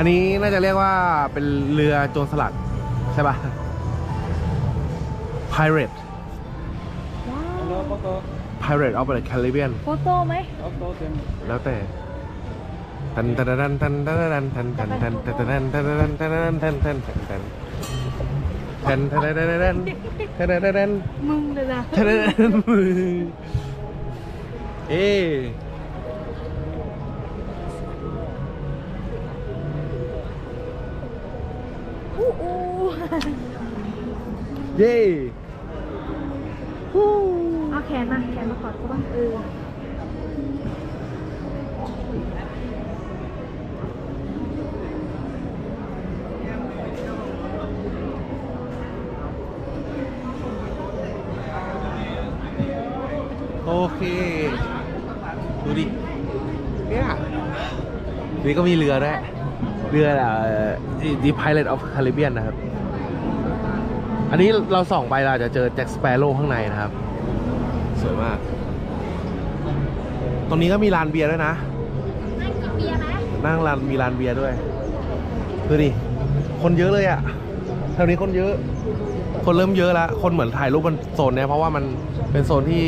อันนี้น่าจะเรียกว่าเป็นเรือโจรสลัด ใช่ปะ Pirate Pirate of the Caribbean โฟโต้ไหมแล้วแต่ตันตันตันตันตันตันตันตันตันตันตันตันตันตันตันตันตันตันทันทันทันทันทันทันทันมึงเลยนะทันทันมึงเอ๊ อู้อู้เย้ฮู้เอาแขนมาแขนมากอดเขาบ้างเออโอเค ดูดิเนี่ยนี่ก็มีเรือด้วย เรือเอ่อ The Pilot of Caribbean นะครับ อันนี้เราส่องไปเราจะเจอแจ็คสเปโร่ข้างในนะครับ สวยมาก ตรงนี้ก็มีลานเบียร์ด้วยนะนั่งกินเบียร์ไหมนั่งร้านมีร้านเบียร์ด้วยดูดิคนเยอะเลยอะ่ะแถวนี้คนเยอะ คนเริ่มเยอะแล้ว คนเหมือนถ่ายรูปบนโซนเนี้ยเพราะว่ามันเป็นโซนที่